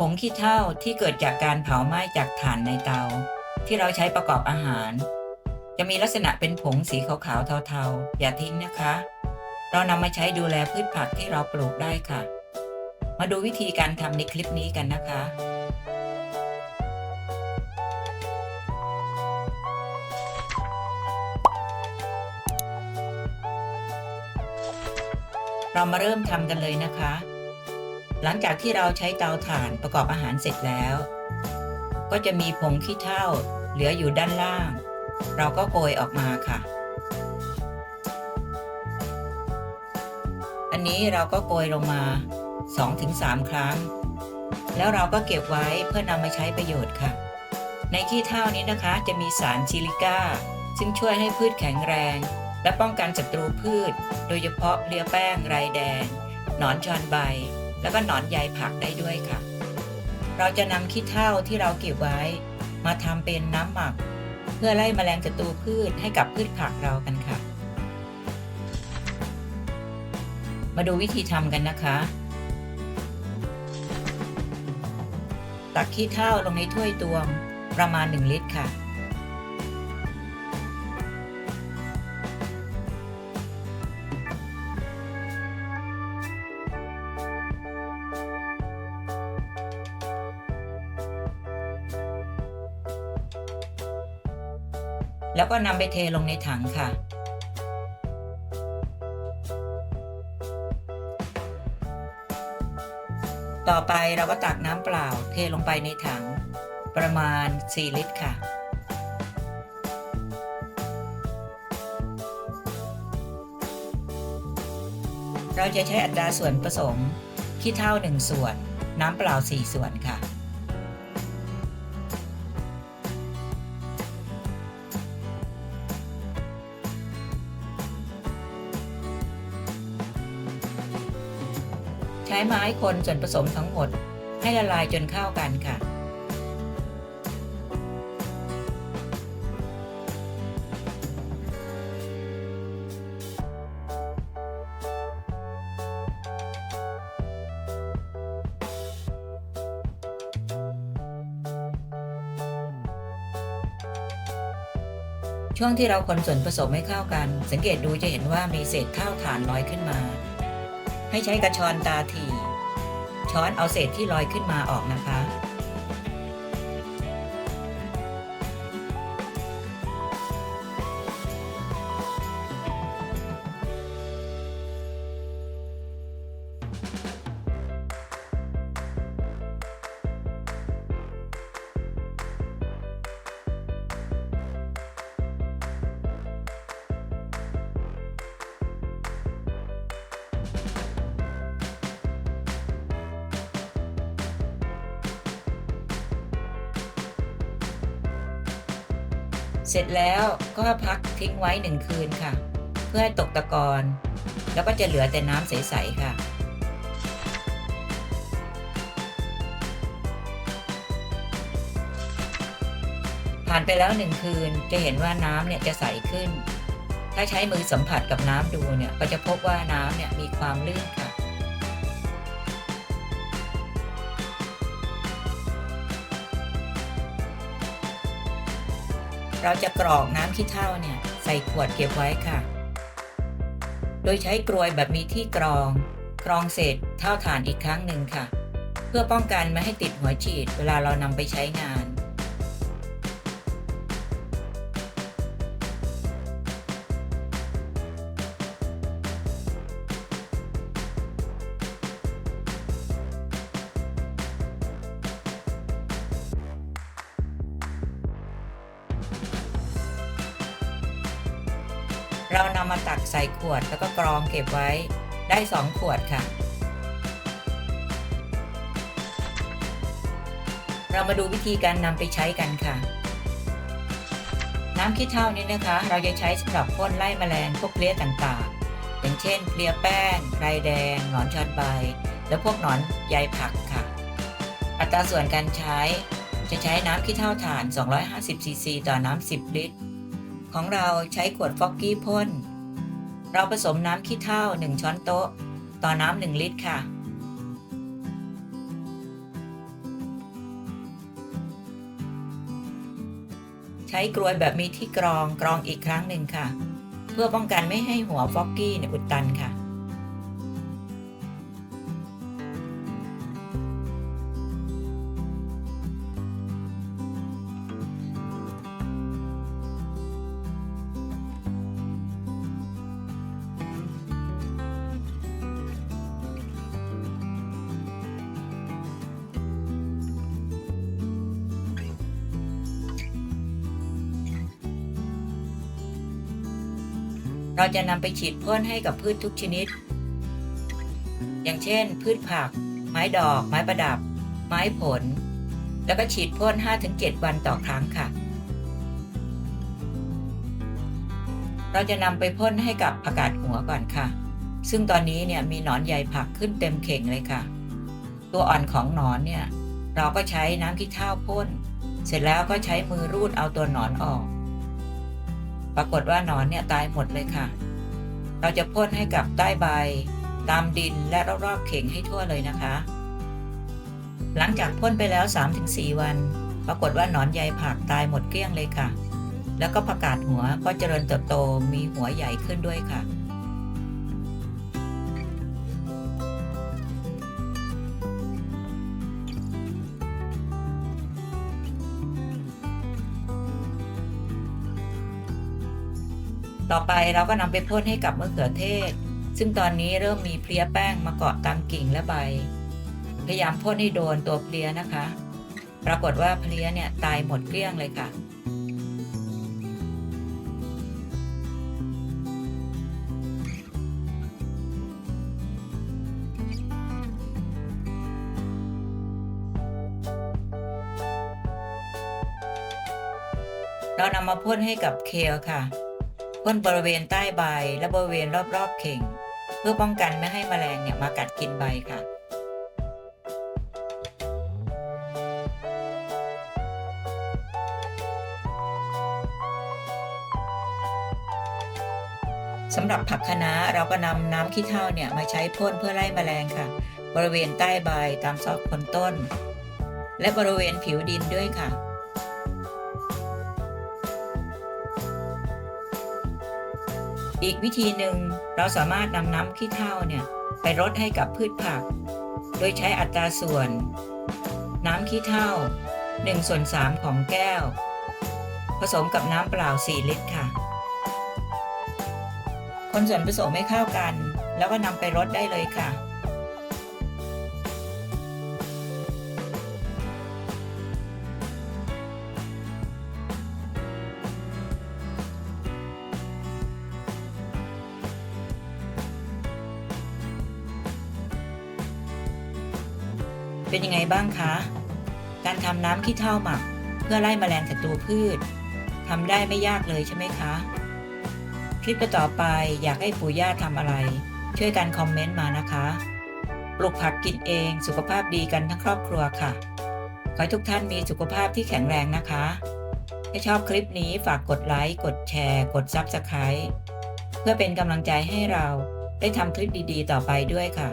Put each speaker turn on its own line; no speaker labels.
ผงขี้เถ้าที่เกิดจากการเผาไหม้จากถ่านในเตา ที่เราใช้ประกอบอาหาร จะมีลักษณะเป็นผงสีขาวๆเทาๆ อย่าทิ้งนะคะ เรานำมาใช้ดูแลพืชผักที่เราปลูกได้ค่ะ มาดูวิธีการทำในคลิปนี้กันนะคะเรามาเริ่มทำกันเลยนะคะ หลังจากที่เราใช้เตาถ่านประกอบอาหารเสร็จแล้ว ก็จะมีผงขี้เถ้าเหลืออยู่ด้านล่าง เราก็โกยออกมาค่ะ อันนี้เราก็โกยลงมา 2-3 ครั้ง แล้วเราก็เก็บไว้เพื่อนำมาใช้ประโยชน์ค่ะ ในขี้เถ้านี้นะคะจะมีสารซิลิก้า ซึ่งช่วยให้พืชแข็งแรง และป้องกันศัตรูพืช โดยเฉพาะเพลี้ยแป้งไรแดงหนอนชอนใบ แล้วก็หนอนใยผักได้ด้วยค่ะ เราจะนำขี้เถ้าที่เราเก็บไว้ มาทำเป็นน้ำหมัก เพื่อไล่แมลงศัตรูพืชให้กับพืชผักเรากันค่ะ มาดูวิธีทำกันนะคะตักขี้เถ้าลงในถ้วยตวงประมาณ 1 ลิตรค่ะ แล้วก็นำไปเทลงในถังค่ะ ต่อไปเราก็ตักน้ำเปล่าเทลงไปในถัง ประมาณ 4 ลิตรค่ะเราจะใช้อัตราส่วนผสมขี้เท่า 1 ส่วน น้ำเปล่า 4 ส่วนค่ะ ช้ไม้คนส่วนผสมทั้งหมดให้ละลายจนเข้ากันค่ะ ช่วงที่เราคนส่วนผสมให้เข้ากัน สังเกตดูจะเห็นว่ามีเศษเท่าฐานลอยขึ้นมา ให้ใช้กระชอนตาถี่ ช้อนเอาเศษที่ลอยขึ้นมาออกนะคะ เสร็จแล้วก็พักทิ้งไว้หนึ่งคืนค่ะ เพื่อให้ตกตะกอนแล้วก็จะเหลือแต่น้ำใส ๆ ค่ะ ผ่านไปแล้วหนึ่งคืนจะเห็นว่าน้ำเนี่ยจะใสขึ้น ถ้าใช้มือสัมผัสกับน้ำดูเนี่ยก็จะพบว่าน้ำเนี่ยมีความลื่นค่ะ เราจะกรอกน้ำขี้เถ้าเนี่ยใส่ขวดเก็บไว้ค่ะ โดยใช้กรวยแบบมีที่กรอง กรองเศษเท่าฐานอีกครั้งหนึ่งค่ะ เพื่อป้องกันไม่ให้ติดหัวฉีดเวลาเรานำไปใช้งาน เรานำมาตักใส่ขวดแล้วก็กรองเก็บไว้ได้ 2 ขวดค่ะ เรามาดูวิธีการนำไปใช้กันค่ะ น้ำขี้เถ้านี้นะคะ เราจะใช้สำหรับพ่นไล่แมลงพวกเพลี้ยต่างๆ อย่างเช่นเพลี้ยแป้งไรแดง หนอนชอนใบ และพวกหนอนใยผักค่ะ อัตราส่วนการใช้จะใช้น้ำขี้เถ้าถ่าน 250 ซีซี ต่อน้ำ 10 ลิตร ของเราใช้ขวดฟอกกี้พ่น เราผสมน้ำขี้เถ้า1 ช้อนโต๊ะ ต่อน้ำ1ลิตรค่ะ ใช้กรวยแบบมีที่กรองกรองอีกครั้งหนึ่งค่ะ เพื่อป้องกันไม่ให้หัวฟอกกี้อุดตันค่ะ เราจะนำไปฉีดพ่นให้กับพืชทุกชนิด อย่างเช่น พืชผัก ไม้ดอก ไม้ประดับ ไม้ผล แล้วก็ฉีดพ่น 5-7 วันต่อครั้งค่ะ เราจะนำไปพ่นให้กับผักกาดหัวก่อนค่ะ ซึ่งตอนนี้เนี่ยมีหนอนใหญ่ผักขึ้นเต็มเข่งเลยค่ะ ตัวอ่อนของหนอนเนี่ยเราก็ใช้น้ำขี้เถ้าพ่น เสร็จแล้วก็ใช้มือรูดเอาตัวหนอนออก ปรากฏว่าหนอนเนี่ยตายหมดเลยค่ะ เราจะพ่นให้กับใต้ใบ ตามดินและรอบๆเข่งให้ทั่วเลยนะคะ หลังจากพ่นไปแล้ว 3-4 วัน ปรากฏว่าหนอนใยผักตายหมดเกลี้ยงเลยค่ะ แล้วก็ผักกาดหัวก็เจริญเติบโตมีหัวใหญ่ขึ้นด้วยค่ะ ต่อไปเราก็นำไปพ่นให้กับมะเขือเทศ ซึ่งตอนนี้เริ่มมีเพลี้ยแป้งมาเกาะตามกิ่งและใบ พยายามพ่นให้โดนตัวเพลี้ยนะคะ ปรากฏว่าเพลี้ยเนี่ยตายหมดเกลี้ยงเลยค่ะเรานำมาพ่นให้กับเคลค่ะ พ่นบริเวณใต้ใบและบริเวณรอบๆเข่ง เพื่อป้องกันไม่ให้แมลงเนี่ยมากัดกินใบค่ะ สำหรับผักคะน้าเราก็นำน้ำขี้เถ้าเนี่ยมาใช้พ่นเพื่อไล่แมลงค่ะ บริเวณใต้ใบตามซอกคนต้น และบริเวณผิวดินด้วยค่ะ อีกวิธีหนึ่งเราสามารถนำน้ำขี้เถ้าเนี่ยไปรดให้กับพืชผัก โดยใช้อัตราส่วน น้ำขี้เถ้า1ส่วน3ของแก้ว ผสมกับน้ำเปล่า 4 ลิตรค่ะ คนส่วนผสมให้เข้ากัน แล้วก็นำไปรดได้เลยค่ะ เป็นยังไงบ้างคะ การทำน้ำขี้เถ้าหมัก เพื่อไล่แมลงศัตรูพืชทำได้ไม่ยากเลยใช่ไหมคะ คลิปต่อไปอยากให้ปู่ย่าทำอะไร ช่วยกันคอมเมนต์มานะคะปลูกผักกินเองสุขภาพดีกันทั้งครอบครัวค่ะ ขอให้ทุกท่านมีสุขภาพที่แข็งแรงนะคะ ถ้าชอบคลิปนี้ฝากกดไลค์ กดแชร์ กด Subscribe เพื่อเป็นกำลังใจให้เราได้ทำคลิปดีๆ ต่อไปด้วยค่ะ